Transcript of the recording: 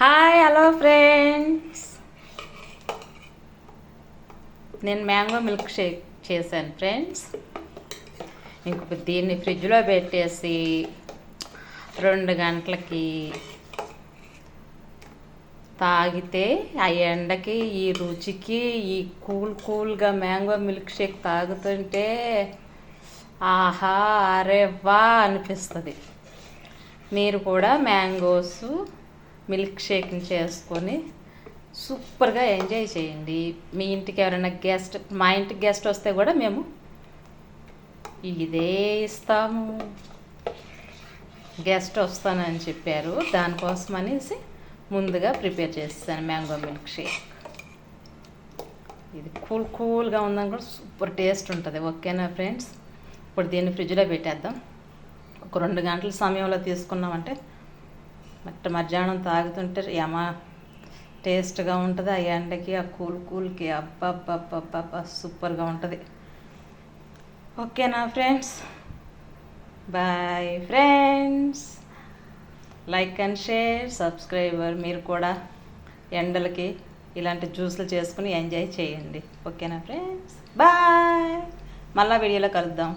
Hi hello friends నేను mango milk shake చేశాను friends ఇంకొక దీన్ని ఫ్రిడ్జ్లో పెట్టేసి రెండు గంటలకి తాగితే ఆ ఎండకి ఈ రుచికి ఈ కూల్ కూల్గా మ్యాంగో మిల్క్ షేక్ తాగుతుంటే ఆహా అరే వా అనిపిస్తుంది. మీరు కూడా మ్యాంగోస్ మిల్క్ షేక్ని చేసుకొని సూపర్గా ఎంజాయ్ చేయండి. మీ ఇంటికి ఎవరైనా గెస్ట్ మా ఇంటికి గెస్ట్ వస్తే కూడా మేము ఇదే ఇస్తాము. గెస్ట్ వస్తానని చెప్పారు. దానికోసం అనేసి ముందుగా ప్రిపేర్ చేస్తాను మ్యాంగో మిల్క్ షేక్. ఇది కూల్ కూల్గా ఉందని కూడా సూపర్ టేస్ట్ ఉంటుంది. ఓకేనా ఫ్రెండ్స్? ఇప్పుడు దీన్ని ఫ్రిడ్జ్లో పెట్టేద్దాం. ఒక రెండు గంటల సమయంలో తీసుకున్నామంటే మట్ట మధ్యాహ్నం తాగుతుంటే యమ టేస్ట్గా ఉంటుంది. ఆ ఎండకి ఆ కూల్ కూల్కి అబ్బబ్బబ్బబ్బబ్బ సూపర్గా ఉంటుంది. ఓకేనా friends? Bye friends. Like and share subscriber మీరు కూడా ఎండలకి ఇలాంటి జ్యూస్లు చేసుకుని ఎంజాయ్ చేయండి. ఓకేనా ఫ్రెండ్స్? బాయ్. మళ్ళా వీడియోలో కలుద్దాం.